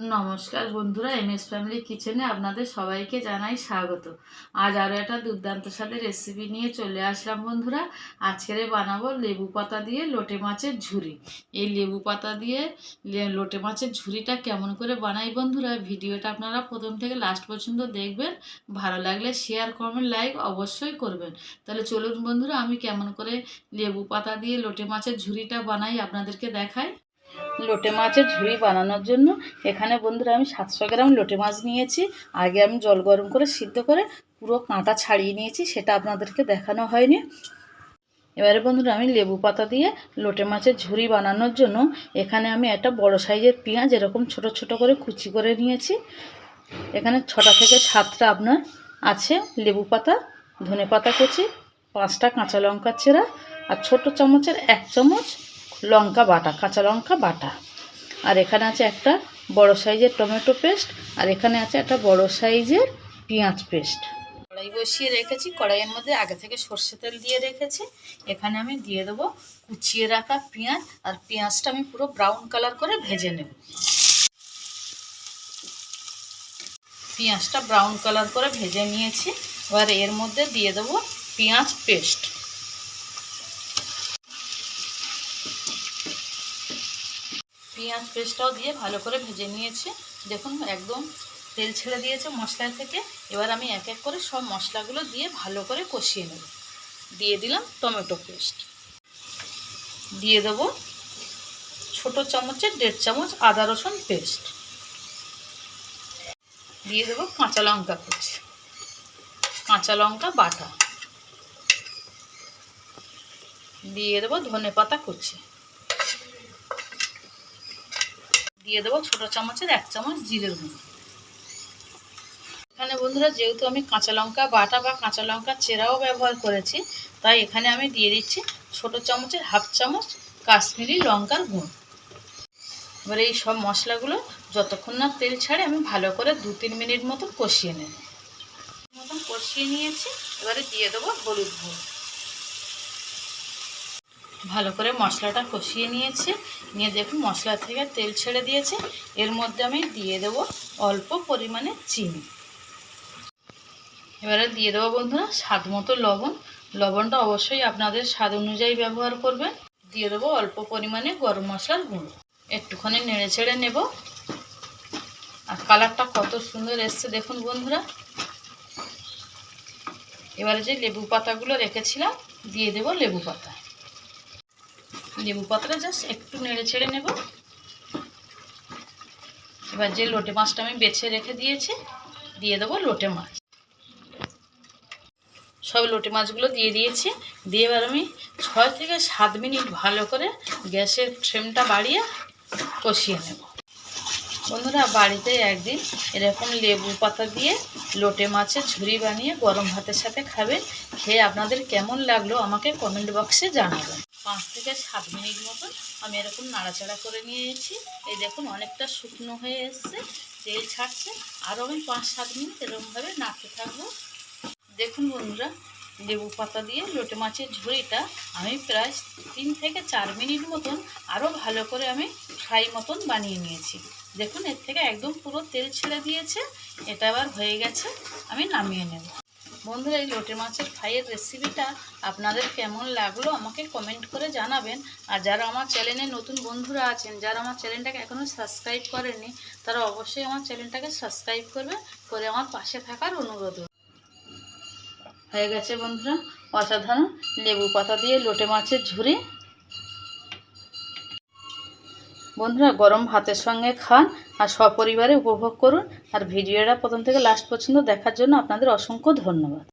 নমস্কার বন্ধুরা M S family কিচেনে আপনাদের সবাইকে জানাই স্বাগত। আজ আরও একটা দুর্দান্ত স্বাদের রেসিপি নিয়ে চলে আসলাম বন্ধুরা। আজকের বানাবো লেবু পাতা দিয়ে লোটে মাছের ঝুড়ি এই লেবু পাতা দিয়ে লোটে মাছের ঝুড়িটা কেমন করে বানাই বন্ধুরা, ভিডিওটা আপনারা প্রথম থেকে লাস্ট পর্যন্ত দেখবেন। ভালো লাগলে শেয়ার করবেন লাইক অবশ্যই করবেন। তাহলে চলুন বন্ধুরা, আমি কেমন করে লেবু পাতা দিয়ে লোটে মাছের ঝুড়িটা বানাই আপনাদেরকে দেখাই। লোটে মাছের ঝুড়ি বানানোর জন্য। এখানে বন্ধুরা আমি সাতশো গ্রাম লোটে মাছ নিয়েছি। আগে আমি জল গরম করে সিদ্ধ করে পুরো কাঁটা ছাড়িয়ে নিয়েছি, সেটা আপনাদেরকে দেখানো হয়নি। এবারে বন্ধুরা আমি লেবু পাতা দিয়ে লোটে মাছের ঝুড়ি বানানোর জন্য এখানে আমি একটা বড় সাইজের পেঁয়াজ এরকম ছোট ছোট করে কুচি করে নিয়েছি। এখানে ছটা থেকে সাতটা আপনার আছে লেবু পাতা, ধনে পাতা কুচি, পাঁচটা কাঁচা লঙ্কার চেরা আর ছোট চামচের এক চামচ লঙ্কা বাটা, কাঁচা লঙ্কা বাটা। আর এখানে আছে একটা বড় সাইজের টমেটো পেস্ট, আর এখানে আছে একটা বড় সাইজের পেঁয়াজ পেস্ট। কড়াই বসিয়ে রেখেছি, কড়াইয়ের মধ্যে আগে থেকে সর্ষে তেল দিয়ে রেখেছি। এখানে আমি দিয়ে দেবো কুচিয়ে রাখা পেঁয়াজ, আর পেঁয়াজটা আমি পুরো ব্রাউন কালার করে ভেজে নেব। পেঁয়াজটা ব্রাউন কালার করে ভেজে নিয়েছি। এবার এর মধ্যে দিয়ে দেবো পেঁয়াজ পেস্ট। পেঁয়াজ পেস্টটাও দিয়ে ভালো করে ভেজে নিয়েছি। দেখুন, একদম তেল ছেড়ে দিয়েছে মশলা থেকে। এবার আমি এক এক করে সব মশলাগুলো দিয়ে ভালো করে কষিয়ে নেব। দিয়ে দিলাম টমেটো পেস্ট। দিয়ে দেবো ছোট চামচের দেড় চামচ আদা রসুন পেস্ট। দিয়ে দেবো কাঁচা লঙ্কা কুচি কাঁচা লঙ্কা বাটা। দিয়ে দেবো ধনে পাতা কুচি। দিয়ে দেবো ছোটো চামচের এক চামচ জিরের গুঁড়ো। এখানে বন্ধুরা, যেহেতু আমি কাঁচা লঙ্কা বাটা বা কাঁচা লঙ্কা চেরাও ব্যবহার করেছি, তাই এখানে আমি দিয়ে দিচ্ছি ছোটো চামচের হাফ চামচ কাশ্মীরি লঙ্কার গুঁড়ো। এবার এই সব মশলাগুলো যতক্ষণ না তেল ছাড়ে, আমি ভালো করে দু তিন মিনিট মতন কষিয়ে নেব। মতন কষিয়ে নিয়েছি, এবারে দিয়ে দেবো হলুদ গুঁড়ো। ভালো করে মশলাটা কষিয়ে নিয়েছে। নিয়ে দেখুন মশলা থেকে তেল ছেড়ে দিয়েছে। এর মধ্যে আমি দিয়ে দেব অল্প পরিমাণে চিনি। এবারে দিয়ে দেবো বন্ধুরা স্বাদ মতো লবণ। লবণটা অবশ্যই আপনাদের স্বাদ অনুযায়ী ব্যবহার করবেন। দিয়ে দেবো অল্প পরিমাণে গরম মশলার গুঁড়ো। একটুখানি নেড়ে ছেড়ে নেব। আর কালারটা কত সুন্দর এসছে দেখুন বন্ধুরা। এবারে যে লেবু পাতাগুলো রেখেছিলাম, দিয়ে দেব লেবু পাতা। লেবু পাতাটা জাস্ট একটু নেড়ে ছেড়ে নেব। এবার যে লোটে মাছটা আমি বেছে রেখে দিয়েছি, দিয়ে দেবো লোটে মাছ। সব লোটে মাছগুলো দিয়ে দিয়েছি। দিয়ে এবার আমি ছয় থেকে সাত মিনিট ভালো করে গ্যাসের ফ্রেমটা বাড়িয়ে কষিয়ে নেব। বন্ধুরা বাড়িতে একদিন এরকম লেবু পাতা দিয়ে লোটে মাছের ঝুড়ি বানিয়ে গরম ভাতের সাথে খাবেন খেয়ে আপনাদের কেমন লাগল আমাকে কমেন্ট বক্সে জানাবেন। পাঁচ থেকে সাত মিনিট মতন আমি এরকম নাড়াচাড়া করে নিয়েছি। এই দেখুন, অনেকটা শুকনো হয়ে এসছে। তেল ছাড়ছে। আরও আমি পাঁচ সাত মিনিট এরকমভাবে নাড়তে থাকব। দেখুন বন্ধুরা লেবু পাতা দিয়ে লোটে মাছের ঝুড়িটা আমি প্রায় তিন থেকে চার মিনিট মতন আরও ভালো করে আমি ফ্রাই মতন বানিয়ে নিয়েছি। দেখুন, এর থেকে একদম পুরো তেল ছেড়ে দিয়েছে। এটা আবার হয়ে গেছে, আমি নামিয়ে নেব। বন্ধুরা, এই লোটে মাছের ফ্রাইয়ের রেসিপিটা আপনাদের কেমন লাগল আমাকে কমেন্ট করে জানাবেন। আর যারা আমার চ্যানেলে নতুন বন্ধুরা আছেন, যারা আমার চ্যানেলটাকে এখনও সাবস্ক্রাইব করেননি, তারা অবশ্যই আমার চ্যানেলটাকে সাবস্ক্রাইব করবে, করে আমার পাশে থাকার অনুরোধ হয়ে গেছে বন্ধুরা, অসাধারণ লেবু পাতা দিয়ে লোটে মাছের ঝুড়ি বন্ধুরা, গরম ভাতের সঙ্গে খান আর সপরিবারে উপভোগ করুন। আর ভিডিওটা প্রথম থেকে লাস্ট পর্যন্ত দেখার জন্য আপনাদের অসংখ্য ধন্যবাদ।